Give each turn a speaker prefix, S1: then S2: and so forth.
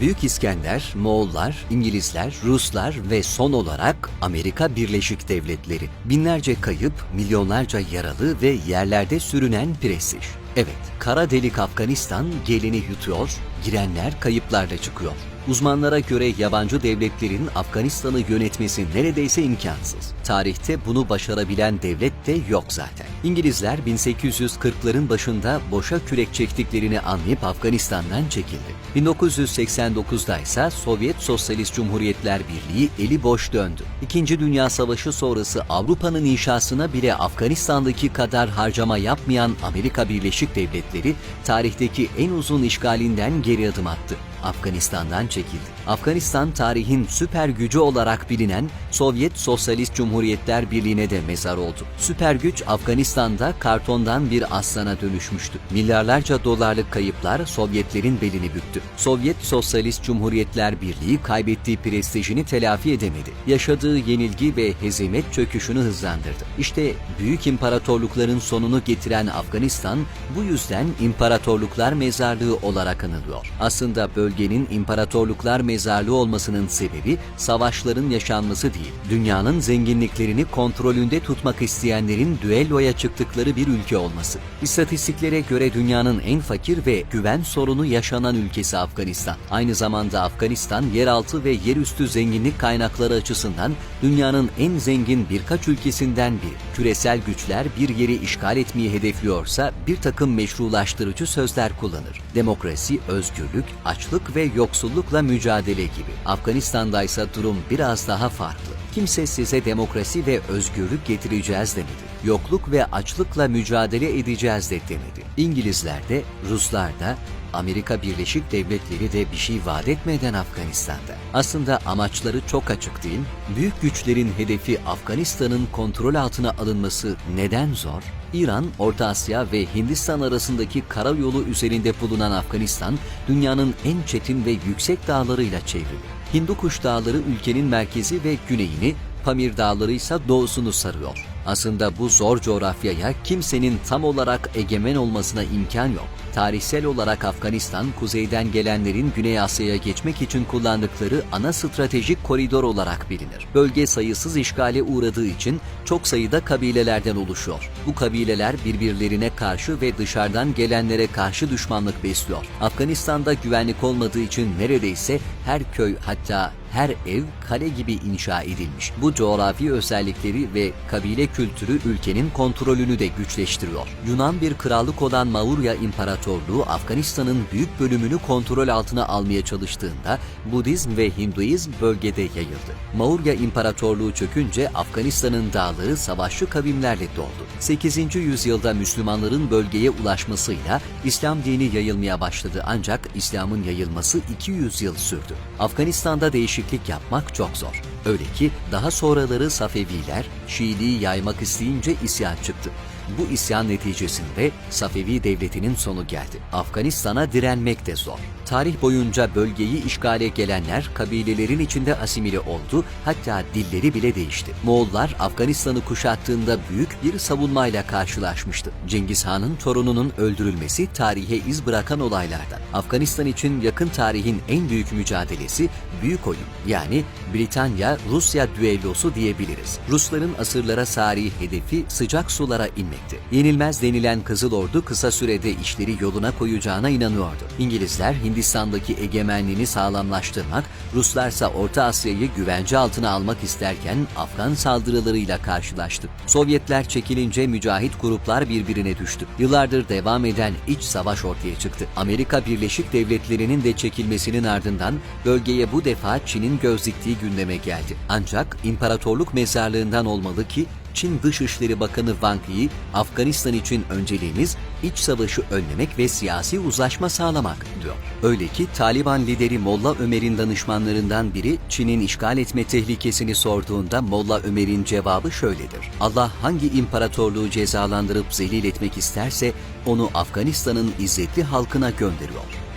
S1: Büyük İskender, Moğollar, İngilizler, Ruslar ve son olarak Amerika Birleşik Devletleri. Binlerce kayıp, milyonlarca yaralı ve yerlerde sürünen prestij. Evet, kara delik Afganistan gelini yutuyor, girenler kayıplarla çıkıyor. Uzmanlara göre yabancı devletlerin Afganistan'ı yönetmesi neredeyse imkansız. Tarihte bunu başarabilen devlet de yok zaten. İngilizler 1840'ların başında boşa kürek çektiklerini anlayıp Afganistan'dan çekildi. 1989'da ise Sovyet Sosyalist Cumhuriyetler Birliği eli boş döndü. İkinci Dünya Savaşı sonrası Avrupa'nın inşasına bile Afganistan'daki kadar harcama yapmayan Amerika Birleşik Devletleri tarihteki en uzun işgalinden geri adım attı. Afganistan'dan çekildi. Afganistan tarihin süper gücü olarak bilinen Sovyet Sosyalist Cumhuriyetler Birliği'ne de mezar oldu. Süper güç Afganistan'da kartondan bir aslana dönüşmüştü. Milyarlarca dolarlık kayıplar Sovyetlerin belini büktü. Sovyet Sosyalist Cumhuriyetler Birliği kaybettiği prestijini telafi edemedi. Yaşadığı yenilgi ve hezimet çöküşünü hızlandırdı. İşte büyük imparatorlukların sonunu getiren Afganistan bu yüzden imparatorluklar mezarlığı olarak anılıyor. Aslında bölgenin imparatorluklar mezarlığı olmasının sebebi savaşların yaşanması değil, dünyanın zenginliklerini kontrolünde tutmak isteyenlerin düelloya çıktıkları bir ülke olması. İstatistiklere göre dünyanın en fakir ve güven sorunu yaşanan ülkesi Afganistan. Aynı zamanda Afganistan yeraltı ve yerüstü zenginlik kaynakları açısından dünyanın en zengin birkaç ülkesinden biri. Küresel güçler bir yeri işgal etmeyi hedefliyorsa bir takım meşrulaştırıcı sözler kullanır. Demokrasi, özgürlük, açlık ve yoksullukla mücadele gibi. Afganistan'da ise durum biraz daha farklı. Kimse size demokrasi ve özgürlük getireceğiz demedi. Yokluk ve açlıkla mücadele edeceğiz de demedi. İngilizler de, Ruslar da, Amerika Birleşik Devletleri de bir şey vaat etmeden Afganistan'da. Aslında amaçları çok açık değil. Büyük güçlerin hedefi Afganistan'ın kontrol altına alınması neden zor? İran, Orta Asya ve Hindistan arasındaki karayolu üzerinde bulunan Afganistan, dünyanın en çetin ve yüksek dağlarıyla çevrili. Hindukuş Dağları ülkenin merkezi ve güneyini, Pamir Dağları ise doğusunu sarıyor. Aslında bu zor coğrafyaya kimsenin tam olarak egemen olmasına imkan yok. Tarihsel olarak Afganistan, kuzeyden gelenlerin Güney Asya'ya geçmek için kullandıkları ana stratejik koridor olarak bilinir. Bölge sayısız işgale uğradığı için çok sayıda kabilelerden oluşuyor. Bu kabileler birbirlerine karşı ve dışarıdan gelenlere karşı düşmanlık besliyor. Afganistan'da güvenlik olmadığı için neredeyse her köy hatta her ev kale gibi inşa edilmiş. Bu coğrafi özellikleri ve kabile kültürü ülkenin kontrolünü de güçleştiriyor. Yunan bir krallık olan Maurya İmparatorluğu Afganistan'ın büyük bölümünü kontrol altına almaya çalıştığında Budizm ve Hinduizm bölgede yayıldı. Maurya İmparatorluğu çökünce Afganistan'ın dağları savaşçı kavimlerle doldu. 8. yüzyılda Müslümanların bölgeye ulaşmasıyla İslam dini yayılmaya başladı ancak İslam'ın yayılması 200 yıl sürdü. Afganistan'da değişiklik yapmak çok zor. Öyle ki daha sonraları Safeviler Şiiliği yaymak isteyince isyan çıktı. Bu isyan neticesinde Safevi devletinin sonu geldi. Afganistan'a direnmek de zor. Tarih boyunca bölgeyi işgale gelenler kabilelerin içinde asimile oldu, hatta dilleri bile değişti. Moğollar Afganistan'ı kuşattığında büyük bir savunmayla karşılaşmıştı. Cengiz Han'ın torununun öldürülmesi tarihe iz bırakan olaylardan. Afganistan için yakın tarihin en büyük mücadelesi büyük oyun yani Britanya-Rusya düellosu diyebiliriz. Rusların asırlara sari hedefi sıcak sulara inmekti. Yenilmez denilen Kızıl Ordu kısa sürede işleri yoluna koyacağına inanıyordu. İngilizler Hindistan'daki egemenliğini sağlamlaştırmak, Ruslarsa Orta Asya'yı güvence altına almak isterken Afgan saldırılarıyla karşılaştı. Sovyetler çekilince mücahit gruplar birbirine düştü. Yıllardır devam eden iç savaş ortaya çıktı. Amerika Birleşik Devletleri'nin de çekilmesinin ardından bölgeye bu defa Çin'in göz diktiği gündeme geldi. Ancak imparatorluk mezarlığından olmalı ki Çin Dışişleri Bakanı Wang Yi, Afganistan için önceliğimiz iç savaşı önlemek ve siyasi uzlaşma sağlamak diyor. Öyle ki Taliban lideri Molla Ömer'in danışmanlarından biri Çin'in işgal etme tehlikesini sorduğunda Molla Ömer'in cevabı şöyledir. Allah hangi imparatorluğu cezalandırıp zelil etmek isterse onu Afganistan'ın izzetli halkına gönderiyor.